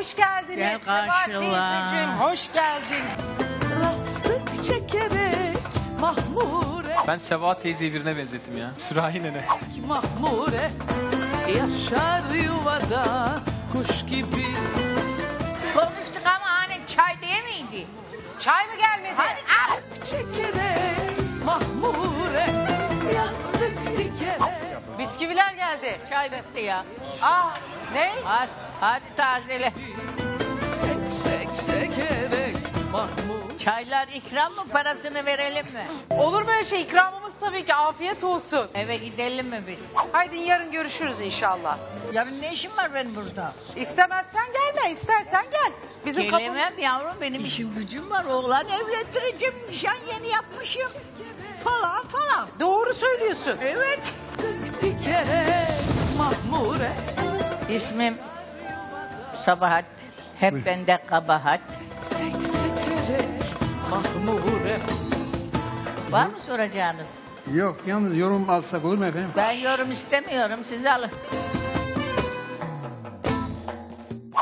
Hoş geldiniz. Gel karşıla. hoş geldin. Rastlık çekerek mahmure Ben Sebahat teyzeyi birine benzettim ya. Sürahi nene. mahmure Yaşar yuvada kuş gibi Konuştuk ama hani çay diye miydi? Çay mı gelmedi? Rastlık çekerek mahmure Yastık dikerek Bisküviler geldi. Çay bitti ya. Ah ne? Hadi, hadi tazele. Sek sek sekerek mahmure Çaylar ikram mı parasını verelim mi? Olur böyle şey ikramımız tabii ki afiyet olsun. Eve gidelim mi biz? Haydi yarın görüşürüz inşallah. Yarın ne işim var benim burada? İstemezsen gelme, istersen gel. Bizim kapımız... Gelemem yavrum benim işim gücüm var. Oğlan evlendireceğim. Nişan yeni yapmışım. Falan falan. Doğru söylüyorsun. Evet. İsmim Sabahat. Hep bende kabahat. Var mı soracağınız? Yok yalnız yorum alsak olur mu efendim? Ben yorum istemiyorum. Siz alın.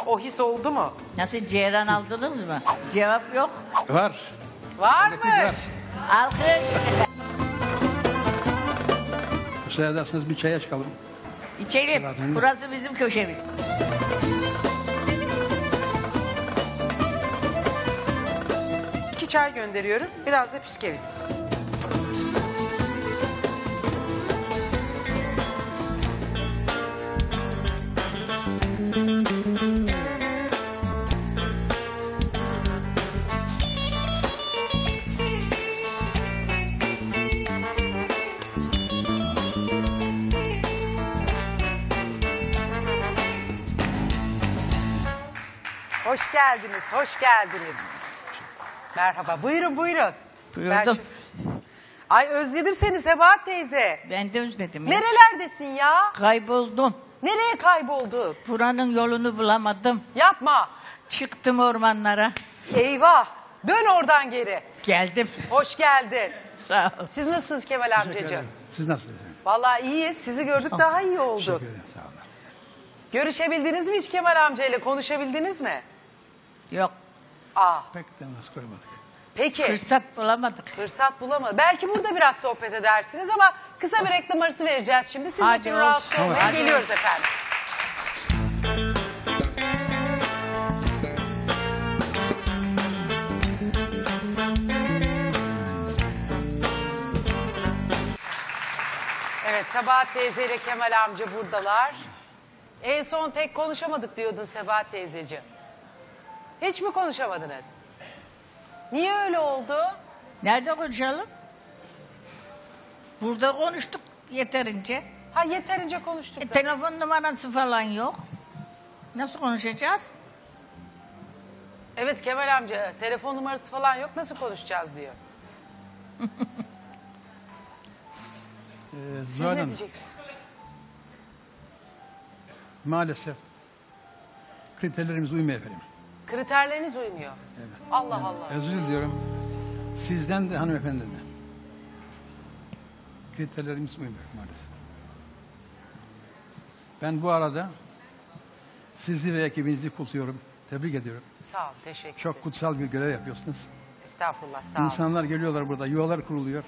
O his oldu mu? Nasıl ceyran aldınız mı? Cevap yok. Var. Var Nefis mı? var. Alkış. Müsaade ederseniz bir çaya çıkalım. İçelim. Burası bizim köşemiz. Çay gönderiyorum. Biraz da bisküvit. Hoş geldiniz, hoş geldiniz. Merhaba, buyurun buyurun. Buyurdum. şu- Ay özledim seni Sebahat teyze. Ben de özledim. ya. Nerelerdesin ya? Kayboldum. Nereye kayboldun? Buranın yolunu bulamadım. Yapma. Çıktım ormanlara. Eyvah. Dön oradan geri. Geldim. Hoş geldin. Sağ ol. Siz nasılsınız Kemal amcacığım? Siz nasılsınız? Vallahi iyiyiz. Sizi gördük daha iyi oldu. Teşekkür ederim. Sağ olun. Görüşebildiniz mi hiç Kemal amcayla? Konuşabildiniz mi? Yok. Aa, Pek de nasıl koymadık. Peki. Fırsat bulamadık. Fırsat bulamadı. Belki burada biraz sohbet edersiniz ama kısa bir reklam arası vereceğiz şimdi. Siz Hadi için olsun. rahatsız olmaya Hadi geliyoruz efendim. Evet, Sebahat teyze ile Kemal amca buradalar. En son pek konuşamadık diyordun Sebahat teyzeciğim. Hiç mi konuşamadınız? Niye öyle oldu? Nerede konuşalım? Burada konuştuk yeterince. Ha yeterince konuştuk E, zaten. telefon numarası falan yok. Nasıl konuşacağız? Evet Kemal amca telefon numarası falan yok nasıl konuşacağız diyor. Ee, Siz Zuhal ne Hanım, diyeceksiniz? maalesef kriterlerimiz uymuyor efendim. Kriterleriniz uymuyor. Evet. Allah Allah. Özür diliyorum. Sizden de hanımefendiden de. Kriterlerimiz uymuyor maalesef. Ben bu arada sizi ve ekibinizi kutluyorum. Tebrik ediyorum. Sağ ol teşekkür Çok kutsal bir görev yapıyorsunuz. Estağfurullah sağ ol. İnsanlar geliyorlar burada, yuvalar kuruluyor.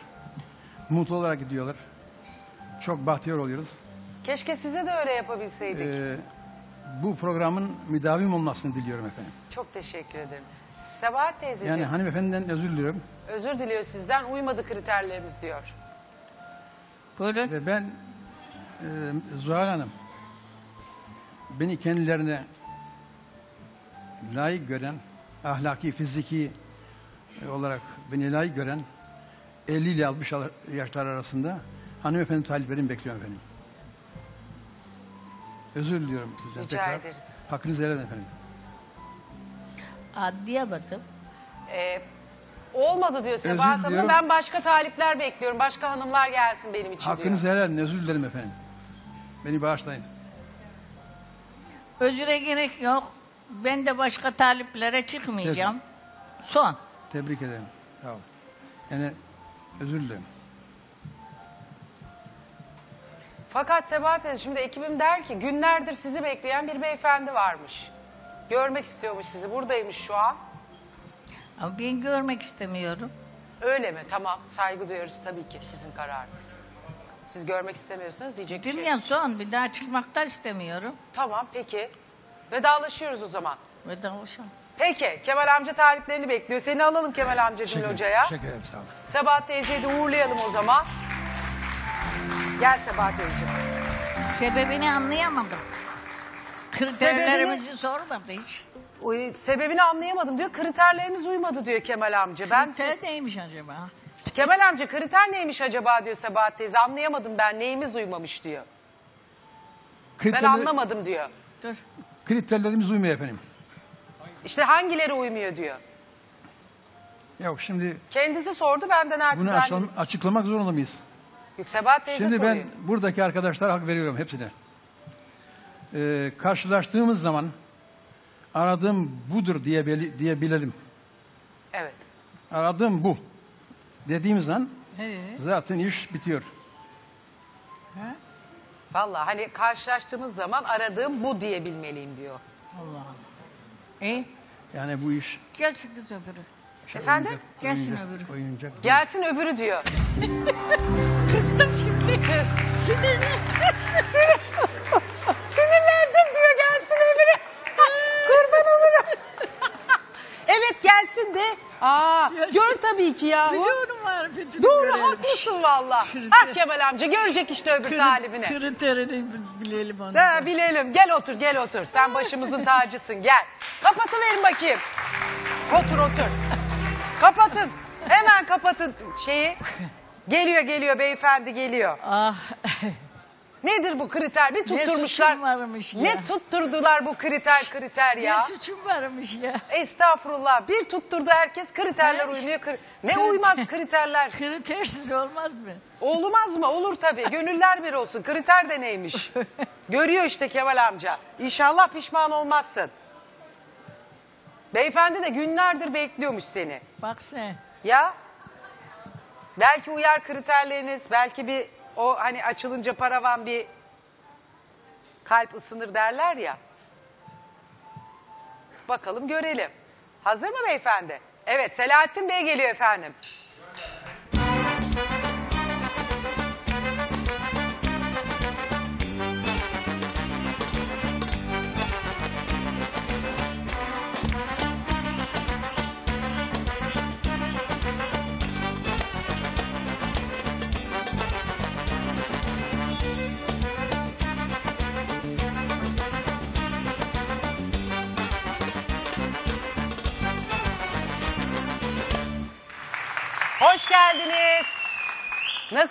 Mutlu olarak gidiyorlar. Çok bahtiyar oluyoruz. Keşke size de öyle yapabilseydik. Ee, bu programın müdavim olmasını diliyorum efendim. Çok teşekkür ederim. Sebahat teyzeciğim Yani hanımefendiden özür diliyorum. özür diliyor sizden uymadı kriterlerimiz diyor. Buyurun. Ve ben e, Zuhal Hanım beni kendilerine layık gören, ahlaki, fiziki e, olarak beni layık gören 50 ile 60 yaşlar arasında hanımefendi taliplerimi bekliyorum efendim. Özür diliyorum sizden. Rica tekrar. ederiz. Hakkınızı helal edin efendim. Anlayamadım. Ee, olmadı diyor Sebahat Hanım. diliyorum. Ben başka talipler bekliyorum. Başka hanımlar gelsin benim için Hakkınızı diyor. helal edin. Özür dilerim efendim. Beni bağışlayın. Özüre gerek yok. Ben de başka taliplere çıkmayacağım. Son. Tebrik ederim. Sağ olun. Yani özür dilerim. Fakat Sebahat teyze şimdi ekibim der ki günlerdir sizi bekleyen bir beyefendi varmış. Görmek istiyormuş sizi. Buradaymış şu an. Ama ben görmek istemiyorum. Öyle mi? Tamam. Saygı duyarız tabii ki sizin kararınız. Siz görmek istemiyorsanız diyecek bir şey. yok. Dünya son bir daha çıkmak da istemiyorum. Tamam peki. Vedalaşıyoruz o zaman. Ve davuşum. Peki Kemal amca taliplerini bekliyor. Seni alalım Kemal amcacığım Teşekkür- hocaya. Teşekkür ederim sağ olun. Sebahat teyzeyi de uğurlayalım o zaman. Gel Sebahat teyzeciğim. Sebebini anlayamadım. Kriterlerimizi sormadı hiç. O, sebebini anlayamadım diyor. Kriterlerimiz uymadı diyor Kemal amca. Ben Kriter neymiş acaba? Kemal amca kriter neymiş acaba diyor Sebahat teyze. Anlayamadım ben neyimiz uymamış diyor. Ben Kriterler- anlamadım diyor. Dur. Kriterlerimiz uymuyor efendim. İşte hangileri uymuyor diyor. Yok şimdi Kendisi sordu benden bunu naçizane. açıklam- açıklamak zorunda mıyız? Yok Sebahat teyze Şimdi soruyor. ben buradaki arkadaşlara hak veriyorum hepsine. Ee, karşılaştığımız zaman aradığım budur diye diyebilelim. Evet. Aradığım bu. Dediğimiz an He. zaten iş bitiyor. Ha? Vallahi hani karşılaştığımız zaman aradığım bu diyebilmeliyim diyor. Allah Allah. E, Yani bu iş gelsin kız öbürü. Şey, Efendim? oyuncak- Gelsin oyuncak- öbürü. oyuncak. Gelsin öbürü diyor. Kızdım şimdi. Sinirli. Sinirlendim diyor gelsin öbürü. Kurban olurum. evet gelsin de. Aa, gör tabii ki ya. Biliyorum var. bütün Doğru görelim. haklısın valla. Ah Kemal amca görecek işte öbür Kri- talibini. Kriterini bilelim onu. Ha, bilelim. Gel otur gel otur. Sen başımızın tacısın gel. Kapatıverin bakayım. Otur otur. Kapatın. Hemen kapatın şeyi. Geliyor geliyor beyefendi geliyor. Ah. Nedir bu kriter? Bir ne tutturmuşlar. suçum varmış ya. Ne tutturdular bu kriter kriter ya. Ne suçum varmış ya. Estağfurullah. Bir tutturdu herkes kriterler Ne? uymuyor. Kri- Ne Kriter- uymaz kriterler? Kritersiz olmaz mı? Olmaz mı? Olur tabii. Gönüller bir olsun. Kriter de neymiş? Görüyor işte Kemal amca. İnşallah pişman olmazsın. Beyefendi de günlerdir bekliyormuş seni. Bak sen. Ya? Belki uyar kriterleriniz, belki bir o hani açılınca paravan bir kalp ısınır derler ya. Bakalım görelim. Hazır mı beyefendi? Evet Selahattin Bey geliyor efendim.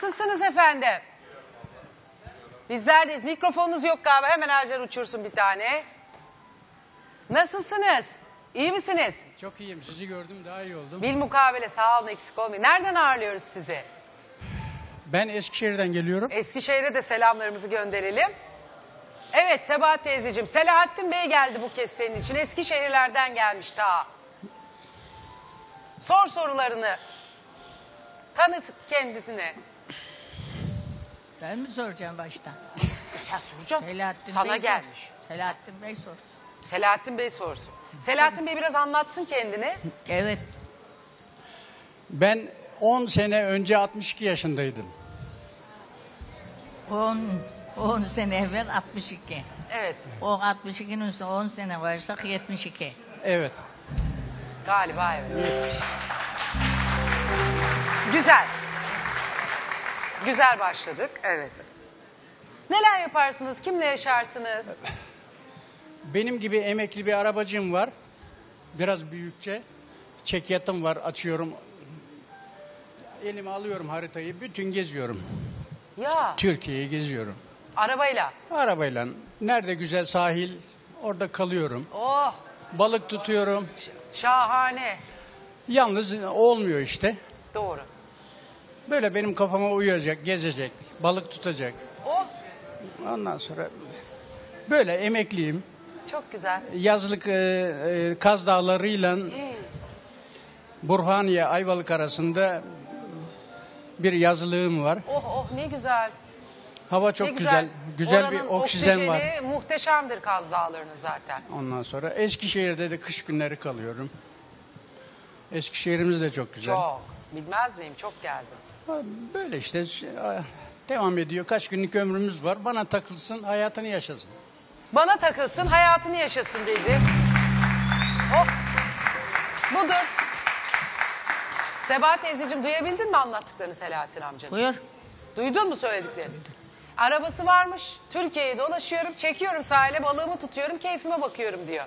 Nasılsınız efendim? Bizlerdeyiz. Mikrofonunuz yok galiba. Hemen Hacer uçursun bir tane. Nasılsınız? İyi misiniz? Çok iyiyim. Sizi gördüm daha iyi oldum. Bil mukabele sağ olun eksik olmayın. Nereden ağırlıyoruz sizi? Ben Eskişehir'den geliyorum. Eskişehir'e de selamlarımızı gönderelim. Evet Sebahat teyzeciğim. Selahattin Bey geldi bu kez senin için. Eskişehirlerden gelmiş ta. Sor sorularını. Tanıt kendisini. Ben mi soracağım baştan? Ya soracağız. Selahattin Sana Bey gelmiş. sorsun. Selahattin Bey sorsun. Selahattin Bey sorsun. Selahattin Bey biraz anlatsın kendini. Evet. Ben 10 sene önce 62 yaşındaydım. 10 10 sene evvel 62. Evet O 62'nin üstüne 10 sene varsak 72. Evet. galiba evet. Güzel. Güzel başladık. Evet. Neler yaparsınız? Kimle yaşarsınız? Benim gibi emekli bir arabacım var. Biraz büyükçe. Çekyatım var. Açıyorum. Elime alıyorum haritayı. Bütün geziyorum. Ya Türkiye'yi geziyorum. arabayla. Arabayla. Nerede güzel sahil orada kalıyorum. Oh Balık tutuyorum. şahane. Yalnız olmuyor işte. Doğru. Böyle benim kafama uyacak, gezecek, balık tutacak. Oh Ondan sonra böyle emekliyim. çok güzel. Yazlık e, e, Kaz Dağları'yla İyi. Burhaniye Ayvalık arasında bir yazlığım var. Oh oh ne güzel. Hava çok Ne güzel. güzel. Güzel bir oksijen var. muhteşemdir Kaz Dağları'nın zaten. Ondan sonra Eskişehir'de de kış günleri kalıyorum. Eskişehir'imiz de çok güzel. Çok. Bilmez miyim? Çok geldim. Böyle işte şey, devam ediyor. Kaç günlük ömrümüz var. Bana takılsın, hayatını yaşasın. Bana takılsın, hayatını yaşasın dedi. Oh. Budur. Sebahat teyzeciğim duyabildin mi anlattıklarını Selahattin amcanın? Buyur. Duydun mu söylediklerini? Arabası varmış. Türkiye'yi dolaşıyorum, çekiyorum sahile, balığımı tutuyorum, keyfime bakıyorum diyor.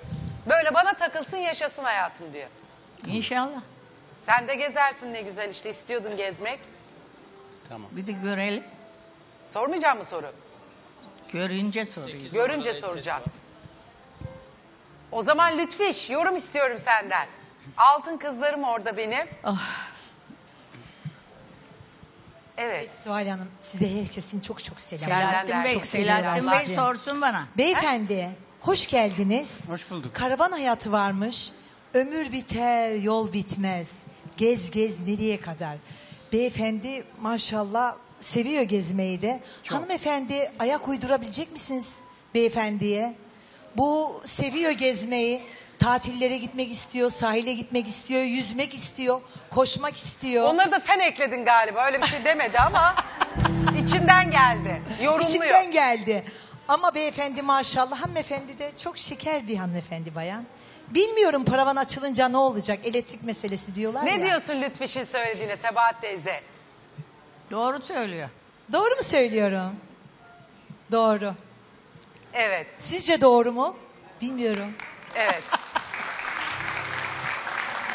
Böyle bana takılsın, yaşasın hayatın diyor. İnşallah. Sen de gezersin ne güzel işte istiyordun gezmek. Tamam. Bir de görelim. Sormayacak mı soru? Görünce soruyu. Görünce soracağım. O zaman Lütfiş yorum istiyorum senden. Altın kızlarım orada benim. Ah, Evet. Zuhal Hanım size herkesin çok çok selam. Selahattin Bey, Çok Selahattin. Bey sorsun bana. Beyefendi hoş geldiniz. Hoş bulduk. Karavan hayatı varmış. Ömür biter, yol bitmez. Gez gez nereye kadar? Beyefendi maşallah seviyor gezmeyi de. Hanımefendi ayak uydurabilecek misiniz beyefendiye? Bu seviyor gezmeyi. Tatillere gitmek istiyor, sahile gitmek istiyor, yüzmek istiyor, koşmak istiyor. Onları da sen ekledin galiba. Öyle bir şey demedi ama içinden geldi. Yorumluyor. İçimden geldi. Ama beyefendi maşallah hanımefendi de çok şeker bir hanımefendi bayan. Bilmiyorum paravan açılınca ne olacak elektrik meselesi diyorlar Ne ya. diyorsun Lütfiş'in söylediğine Sebahat teyze? Doğru söylüyor. Doğru mu söylüyorum? Doğru. Evet, Sizce doğru mu? Bilmiyorum. evet.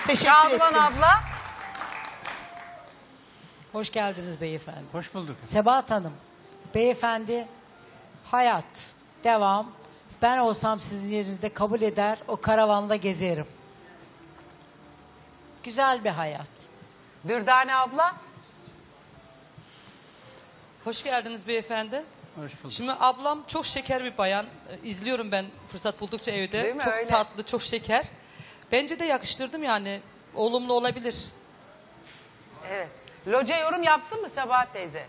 Teşekkür Şadıman ettim. abla. Hoş geldiniz beyefendi. Hoş bulduk. Sebahat Hanım, beyefendi hayat, devam. Ben olsam sizin yerinizde kabul eder, o karavanla gezerim. Güzel bir hayat. Dürdane abla. Hoş geldiniz beyefendi. Hoş bulduk. Şimdi ablam çok şeker bir bayan. Ee, İzliyorum ben fırsat buldukça evde. Değil mi? Çok Öyle. tatlı, çok şeker. Bence de yakıştırdım yani. Olumlu olabilir. Evet. Loca yorum yapsın mı Sebahat teyze?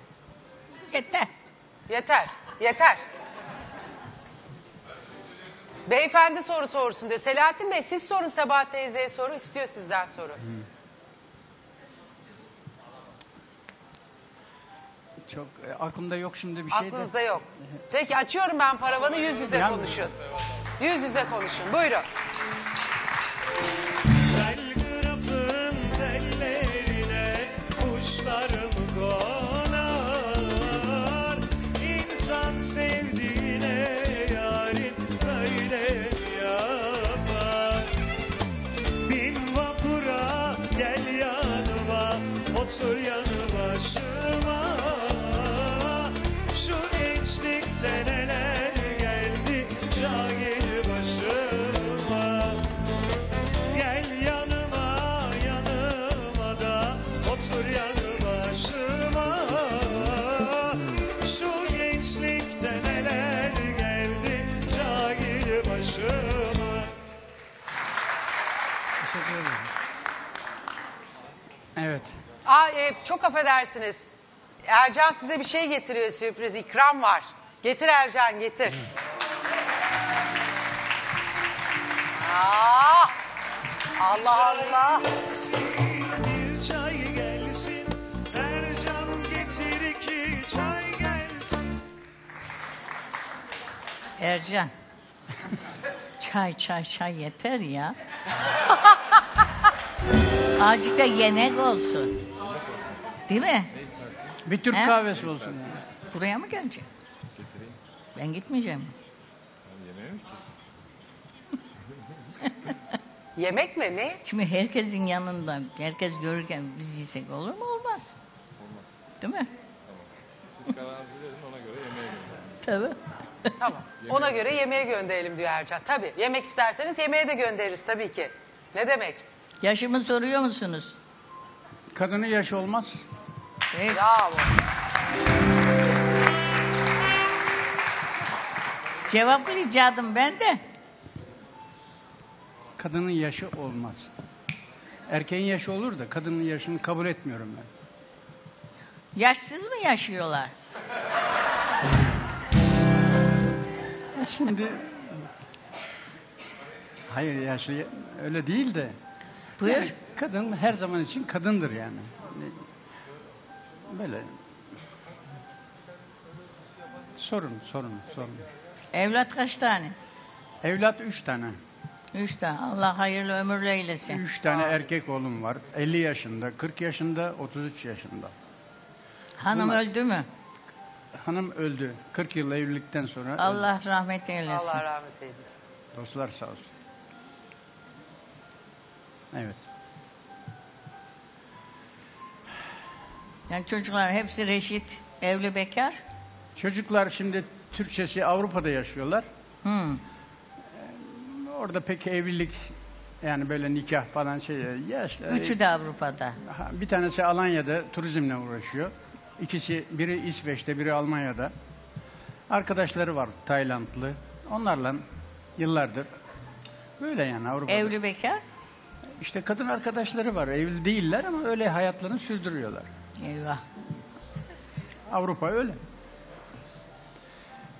Yeter. Yeter, yeter. Beyefendi soru sorsun diyor. Selahattin Bey siz sorun Sebahat teyzeye soru. istiyor sizden soru. Çok e, aklımda yok şimdi bir şey de. Aklınızda yok. Peki açıyorum ben paravanı yüz yüze konuşun. Yüz yüze konuşun. Buyurun. Affedersiniz. Ercan size bir şey getiriyor sürpriz. ikram var. Getir Ercan getir. Aa, Allah Allah. Bir çay gelsin Ercan getir iki çay gelsin Ercan. çay çay çay yeter ya. Azıcık da yemek olsun. Değil mi? Bir Türk He? kahvesi olsun. yani. Buraya mı gelecek? Ben gitmeyeceğim. Yemek mi ne? Şimdi herkesin yanında, herkes görürken biz yesek olur mu? Olmaz. Değil mi? Siz kararınızı verin ona göre yemeğe gönderin. Tabii. Tamam. Ona göre yemeğe gönderelim diyor Ercan. Tabii. Yemek isterseniz yemeğe de göndeririz tabii ki. Ne demek? Yaşımı soruyor musunuz? Kadının yaşı olmaz. Peki. Bravo. Cevaplayacaktım ben de. Kadının yaşı olmaz. Erkeğin yaşı olur da kadının yaşını kabul etmiyorum ben. Yaşsız mı yaşıyorlar? Şimdi hayır ya şey öyle değil de. Buyur. Yani kadın her zaman için kadındır yani. Böyle. Sorun, sorun, sorun. Evlat kaç tane? Evlat üç tane. Üç tane. Allah hayırlı ömürlü eylesin. Üç tane erkek oğlum var. 50 yaşında, 40 yaşında, 33 yaşında. Hanım Bunlar- öldü mü? Hanım öldü. 40 yıl evlilikten sonra öldü. Allah rahmet eylesin. Allah rahmet eylesin. Dostlar sağ olsun. Evet. Yani çocuklar hepsi reşit, evli bekar. Çocuklar şimdi Türkçesi Avrupa'da yaşıyorlar. Hmm. Orada pek evlilik yani böyle nikah falan şey ya işte, Üçü de Avrupa'da. Bir tanesi Alanya'da turizmle uğraşıyor. İkisi biri İsveç'te, biri Almanya'da. Arkadaşları var Taylandlı. Onlarla yıllardır böyle yani Avrupa'da. Evli bekar. İşte kadın arkadaşları var. Evli değiller ama öyle hayatlarını sürdürüyorlar. Eyvah. Avrupa öyle.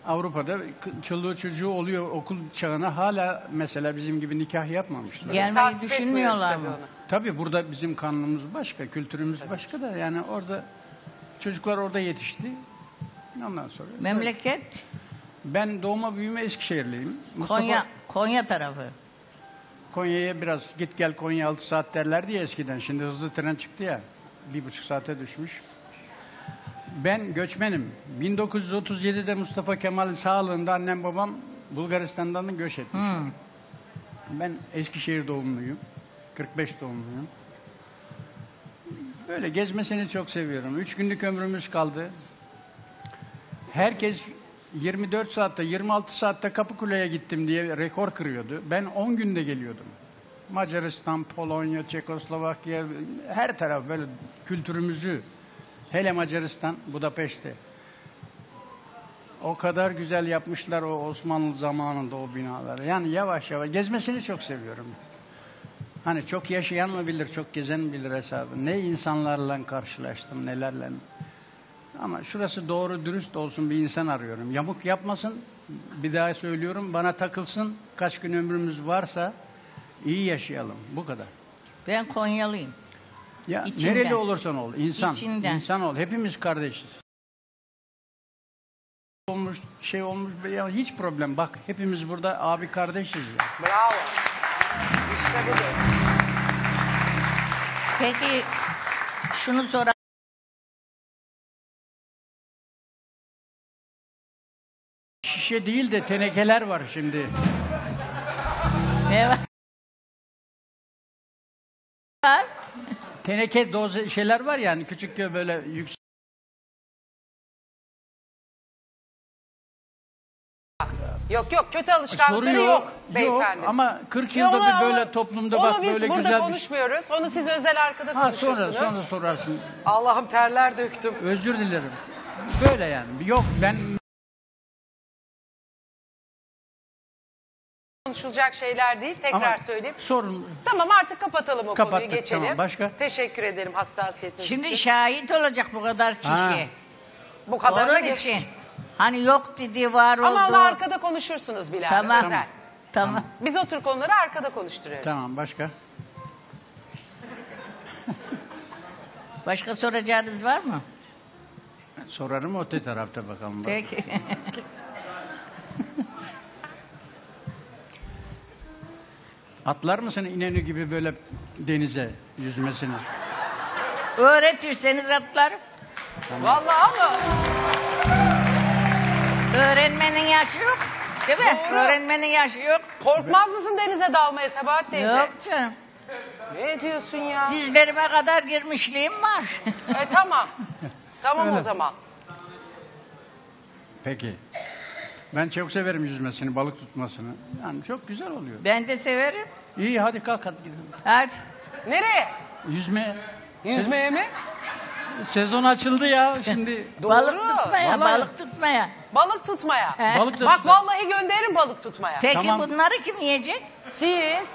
Avrupa'da çoluğu çocuğu oluyor okul çağına hala mesela bizim gibi nikah yapmamışlar. Gelmeyi Tasvip düşünmüyorlar etmiyoruz mı? tabii onu. Tabii burada bizim kanunumuz başka, kültürümüz başka da yani orada çocuklar orada yetişti. Ondan sonra Memleket ben doğma büyüme Eskişehirliyim. Mustafa Konya, Konya tarafı. Konya'ya biraz git gel Konya 6 saat derlerdi ya eskiden. Şimdi hızlı tren çıktı ya. Bir buçuk saate düşmüş. Ben göçmenim. 1937'de Mustafa Kemal sağlığında annem babam Bulgaristan'dan göç etmiş. Hmm. Ben Eskişehir doğumluyum. 45 doğumluyum. Böyle gezmesini çok seviyorum. Üç günlük ömrümüz kaldı. Herkes 24 saatte, 26 saatte Kapıkule'ye gittim diye rekor kırıyordu. Ben 10 günde geliyordum. Macaristan, Polonya, Çekoslovakya, her taraf böyle kültürümüzü, hele Macaristan, Budapeşte. O kadar güzel yapmışlar o Osmanlı zamanında o binaları. Yani yavaş yavaş gezmesini çok seviyorum. Hani çok yaşayan mı bilir, çok gezen bilir hesabı. Ne insanlarla karşılaştım, nelerle. Ama şurası doğru dürüst olsun bir insan arıyorum. Yamuk yapmasın, bir daha söylüyorum, bana takılsın. Kaç gün ömrümüz varsa iyi yaşayalım. Bu kadar. Ben Konyalıyım. Ya İçinden. nereli olursan ol, insan. İçinden. İnsan ol. Hepimiz kardeşiz. Olmuş, şey olmuş, ya hiç problem. Bak hepimiz burada abi kardeşiz ya. Bravo. İşte budur. Peki şunu sor Şişe değil de tenekeler var şimdi. ne Teneke doz şeyler var yani küçük böyle yüksek. Yok yok kötü alışkanlıkları Soru yok, yok, beyefendi. ama 40 Ya yılda onu- bir böyle onu- toplumda onu bak biz böyle burada güzel bir... konuşmuyoruz. Onu siz özel arkada Ha sonra konuşursunuz. sonra sorarsın. Allah'ım terler döktüm. Özür dilerim. Böyle yani. Yok ben Konuşulacak şeyler değil. Tekrar Ama söyleyeyim. sorun Tamam artık kapatalım o Kapattık, konuyu geçelim. tamam. Başka? Teşekkür ederim hassasiyetiniz Şimdi için. şahit olacak bu kadar kişi. Ha. Bu kadarına Onun için. Hani yok dedi var oldu. Ama onu arkada konuşursunuz Bilal. Tamam. Özel. Tamam. Biz o tür konuları arkada konuşturuyoruz. tamam başka. Başka soracağınız var mı? Sorarım öte tarafta bakalım. Peki. Atlar mısın İnönü gibi böyle denize yüzmesini? Öğretirseniz atlar. Vallahi ama Öğrenmenin yaşı yok. Değil mi? Doğru. Öğrenmenin yaşı yok. korkmaz mısın denize dalmaya Sabahat teyze? Yok canım. Ne diyorsun ya? Dizlerime kadar girmişliğim var. E tamam. Tamam o Öyle. zaman. Peki. Ben çok severim yüzmesini, balık tutmasını. Yani çok güzel oluyor. ben de severim. İyi hadi kalk hadi gidelim. Hadi. Nereye? Yüzme. Yüzmeye mi? Sezon açıldı ya şimdi. Doğru. Balık tutmaya, Vallahi. balık tutmaya. Balık tutmaya. He. Balık Bak tut. vallahi gönderirim balık tutmaya. Peki Tamam. bunları kim yiyecek? Siz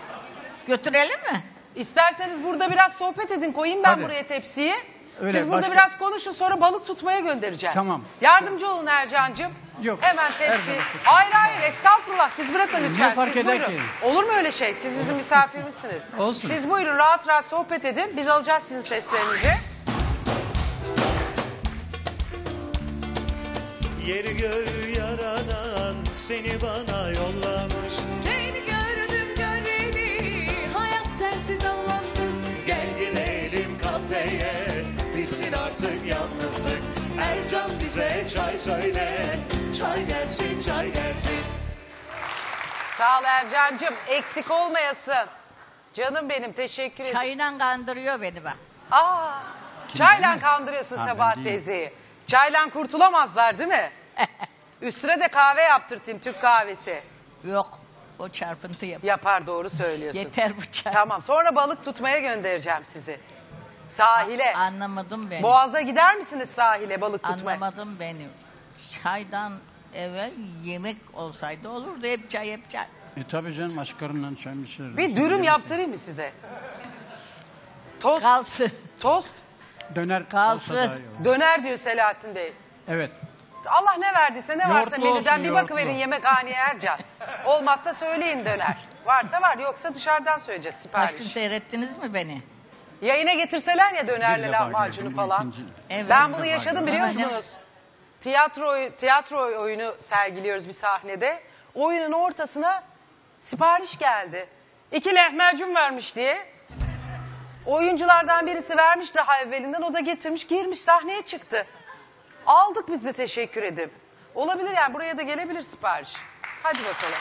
Götürelim mi? isterseniz burada biraz sohbet edin. Koyayım ben Hadi. buraya tepsiyi. Öyle, Siz burada başka- biraz konuşun sonra balık tutmaya göndereceğim. Tamam. Yardımcı olun Ercan'cığım. Yok, Hemen tepsi. Hayır hayır estağfurullah siz bırakın lütfen. Ne fark siz eder buyurun. ki? Olur mu öyle şey? Siz bizim misafirimizsiniz. Olsun. Siz buyurun rahat rahat sohbet edin. Biz alacağız sizin seslerinizi. Yeri göğü yaradan seni bana yollamış Seni gördüm göreli hayat sensiz anlamsız. Gel gidelim kafeye bitsin artık yalnızlık Ercan bize çay söyle Çay gelsin çay gelsin Sağ ol Ercan'cığım. Eksik olmayasın. Canım benim teşekkür ederim. Çayla kandırıyor beni bak. Aa, çayla kandırıyorsun Ha, ben Sebahat değilim. teyzeyi. Çayla kurtulamazlar değil mi? Üstüne de kahve yaptırtayım Türk kahvesi. Yok. O çarpıntı yap. Yapar doğru söylüyorsun. Yeter bu çay. Tamam sonra balık tutmaya göndereceğim sizi. Sahile. Anlamadım beni. Boğaz'a gider misiniz sahile balık tutmaya? Anlamadım beni. Çaydan evvel yemek olsaydı olurdu. Hep çay hep çay. E tabii canım aç karnından çay mı içeriz? Bir dürüm yaptırayım mı size? Tost, Kalsın. tost, Döner Kalsın. olsa daha iyi olur. döner diyor Selahattin Bey. Evet. Allah ne verdiyse ne varsa Yoğurtlu menüden olsun, bir yoğurtlu. bakıverin yemekhaneye Ercan. Olmazsa söyleyin döner. Varsa var yoksa dışarıdan söyleyeceğiz sipariş. seyrettiniz mi beni? Yayına getirseler ya Bir defa lahmacunu gördüm, falan. ikinci- Evet. Ben bunu yaşadım biliyor Ama musunuz? Tiyatro, tiyatro oyunu sergiliyoruz bir sahnede. Oyunun ortasına sipariş geldi. İki lahmacun vermiş diye. Oyunculardan birisi vermiş daha evvelinden o da getirmiş girmiş sahneye çıktı. Aldık biz de teşekkür edip. Olabilir yani buraya da gelebilir sipariş. Hadi bakalım.